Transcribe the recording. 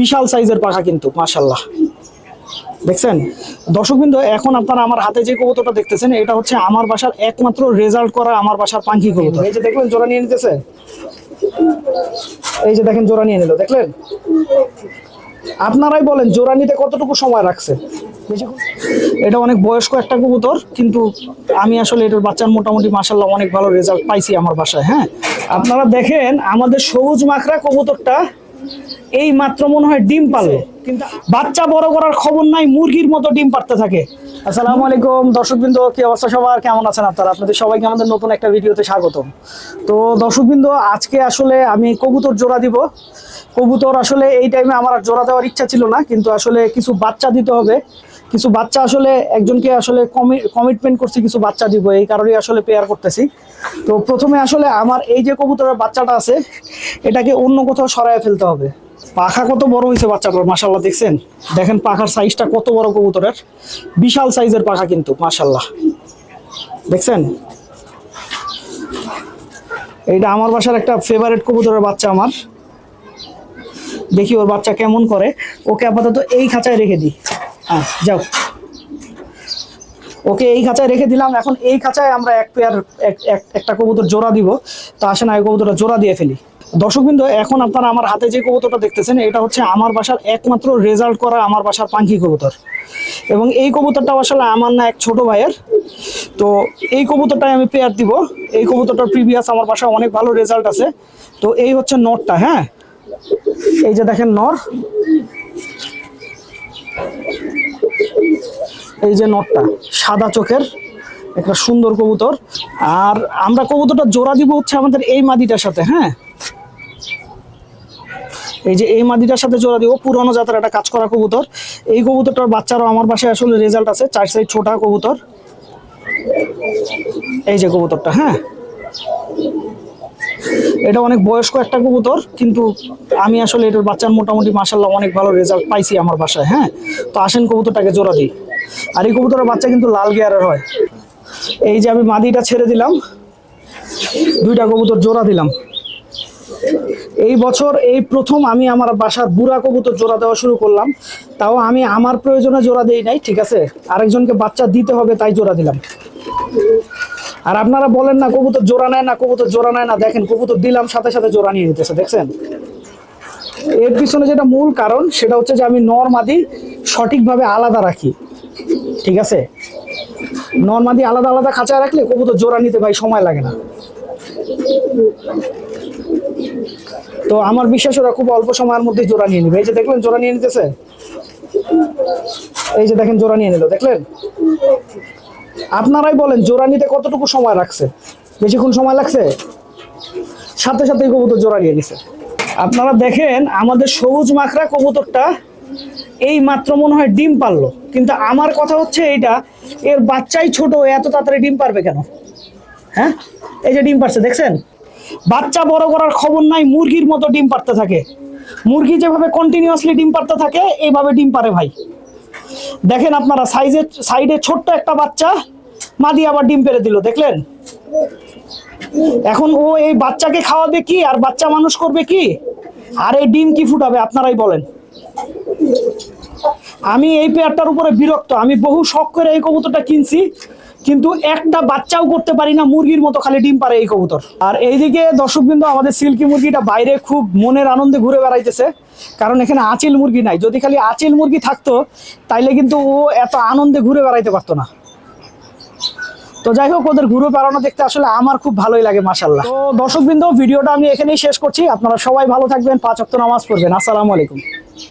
বিশাল সাইজের পাখা কিন্তু মাশাল্লাহ দেখছেন? দর্শকবৃন্দ, এখন আপনারা আমার হাতে যে কবুতরটা দেখতেছেন, এটা হচ্ছে আমার বাসার একমাত্র রেজাল্ট করা আমার বাসার পাখি কবুতর। এই যে দেখলেন, জোড়া নিয়ে নিতেছে? এই যে দেখেন, জোড়া নিয়ে নিল, দেখলেন? আপনারাই বলেন, জোড়া নিতে কতটুকু সময় রাখছে? এটা অনেক বয়স্ক একটা কবুতর, কিন্তু আমি আসলে এটার বাচ্চার মোটামুটি মাসাল্লাহ অনেক ভালো রেজাল্ট পাইছি আমার বাসায় হ্যাঁ? আপনারা দেখেন, আমাদের সবুজ মাখরা কবুতরটা এই মাত্র মনে হয় ডিম পারল। কিন্তু বাচ্চা বড় করার খবর নাই মুরগির মতো ডিম পারতে থাকে। আসসালামু আলাইকুম দর্শকবৃন্দ কি অবস্থা সবার? কেমন আছেন আপনারা? আপনাদের সবাইকে আমাদের নতুন একটা ভিডিওতে স্বাগতম। তো দর্শকবৃন্দ আজকে আসলে আমি কবুতর জোড়া দিব। কবুতর আসলে এই টাইমে আমার জোড়া দেওয়ার ইচ্ছা ছিল না কিন্তু আসলে কিছু বাচ্চা দিতে হবে। কিছু বাচ্চা আসলে একজনকে আসলে কমিটমেন্ট করছি কিছু বাচ্চা দিব। এই কারণেই আসলে পেয়ার করতেছি। তো প্রথমে আসলে আমার এই যে কবুতরের বাচ্চাটা আছে এটাকে অন্য কোথাও সরায় ফেলতে হবে। পাখা কত বড় হয়েছে বাচ্চাটার মাসাল্লাহ দেখছেন? দেখেন পাখার সাইজটা কত বড় কবুতরের। বিশাল সাইজের পাখা কিন্তু মাসাল্লাহ দেখছেন? এইটা আমার বাসার একটা ফেভারিট কবুতরের বাচ্চা আমার। দেখি ওর বাচ্চা কেমন করে। ওকে আপাতত এই খাঁচায় রেখে দিই। হ্যাঁ যাও। ওকে এই খাঁচায় রেখে দিলাম। এখন এই খাঁচায় আমরা এক পেয়ার এক- এক- একটা কবুতর জোড়া দিব। তো আসে না এই কবুতরটা জোড়া দিয়ে ফেলি। দর্শকবৃন্দ, এখন আপনারা আমার হাতে যে কবুতরটা দেখতেছেন, এটা হচ্ছে আমার বাসার একমাত্র রেজাল্ট করা আমার বাসার পাঙ্খি কবুতর। এবং এই কবুতরটা আসলে আমার না এক ছোট ভাইয়ের। তো এই কবুতরটাই আমি পেয়ার দিব। এই কবুতরটার প্রিভিয়াস আমার বাসায় অনেক ভালো রেজাল্ট আছে। তো এই হচ্ছে নটটা হ্যাঁ? এই যে দেখেন নর। এই যে নটটা, সাদা চোখের একটা সুন্দর কবুতর। আর আমরা কবুতরটা জোড়া দিব হচ্ছে আমাদের এই মাদিটার সাথে হ্যাঁ? এই যে এই মাদিটার সাথে জোড়া দিব, পুরনো জাতের একটা কাজ করা কবুতর। এই কবুতরটার বাচ্চারও আমার বাসায় আসলে রেজাল্ট আছে, চার সাইড ছোটা কবুতর। এই যে কবুতরটা হ্যাঁ? এটা অনেক বয়স্ক একটা কবুতর, কিন্তু আমি আসলে এটার বাচ্চার মোটামুটি মাসাল্লাহ অনেক ভালো রেজাল্ট পাইছি আমার বাসায় হ্যাঁ? তো আসেন কবুতরটাকে জোড়া দিই। আর এই কবুতরের বাচ্চা কিন্তু লাল গিয়ারের হয়। এই যে আমি মাদিটা ছেড়ে দিলাম, দুইটা কবুতর জোড়া দিলাম। এই বছর এই প্রথম আমি আমার বাসার বুড়া কবুতর জোড়া দেওয়া শুরু করলাম। তাও আমি আমার প্রয়োজনে জোড়া দেই নাই, ঠিক আছে? আরেকজনকে বাচ্চা দিতে হবে, তাই জোড়া দিলাম। আর আপনারা বলেন না, কবুতর জোড়া নেয় না, কবুতর জোড়া নেয় না, দেখেন কবুতর দিলাম, সাথে সাথে জোড়া নিয়ে নিতেছে, দেখছেন? এর পিছনে যেটা মূল কারণ, সেটা হচ্ছে যে আমি নর মাদি সঠিকভাবে আলাদা রাখি, ঠিক আছে? নর মাদি আলাদা আলাদা খাঁচায় রাখলে কবুতর জোড়া নিতে ভাই সময় লাগে না। তো আমার বিশ্বাস ওরা খুব অল্প সময়ের মধ্যে জোড়া নিয়ে নিবে। এই যে দেখলেন, জোড়া নিয়ে নিতেছে? এই যে দেখেন, জোড়া নিয়ে নিল, দেখলেন? আপনারাই বলেন, জোড়া নিতে কতটুকু সময় রাখছে বেশিক্ষণ সময় লাগছে? সাথে সাথে কবুতর জোড়া নিয়ে নিছে। আপনারা দেখেন, আমাদের সবুজ মাখরা কবুতরটা এই মাত্র মনে হয় ডিম পারল। কিন্তু আমার কথা হচ্ছে এইটা, এর বাচ্চাই ছোট, এত তাড়াতাড়ি ডিম পারবে কেন? হ্যাঁ? এই যে ডিম পারছে, দেখছেন? বাচ্চা বড় করার খবর নাই, মুরগির মতো ডিম পারতে থাকে। মুরগি যেভাবে কন্টিনিউয়াসলি ডিম পারতে থাকে এইভাবে ডিম পারে ভাই। দেখেন আপনারা, সাইজে, সাইডে ছোট্ট একটা বাচ্চা, মাদি আবার ডিম পেরে দিল, দেখলেন? এখন ও এই বাচ্চাকে খাওয়াবে কি, আর বাচ্চা মানুষ করবে কি? আর এই ডিম কি ফুটাবে, আপনারাই বলেন। আমি এই পেয়ারটার উপরে বিরক্ত, আমি বহু শখ করে এই কবুতরটা কিনছি কিন্তু একটা বাচ্চাও করতে পারি না, মুরগির মতো খালি ডিম পারে এই কবুতর। আর এইদিকে দর্শকবৃন্দ, আমাদের সিল্কি মুরগিটা বাইরে খুব মনের আনন্দে ঘুরে বেড়াইতেছে। কারণ এখানে আচিল মুরগি নাই। যদি খালি আচিল মুরগি থাকতো, তাইলে কিন্তু ও এত আনন্দে ঘুরে বেড়াইতে পারতো না। তো যাই হোক, ওদের ঘুরে বেড়ানো দেখতে আসলে আমার খুব ভালোই লাগে মাসাল্লাহ তো দর্শকবৃন্দ, ভিডিওটা আমি এখানেই শেষ করছি। আপনারা সবাই ভালো থাকবেন, পাঁচ অক্ট নামাজ পড়বেন। আসসালামু আলাইকুম।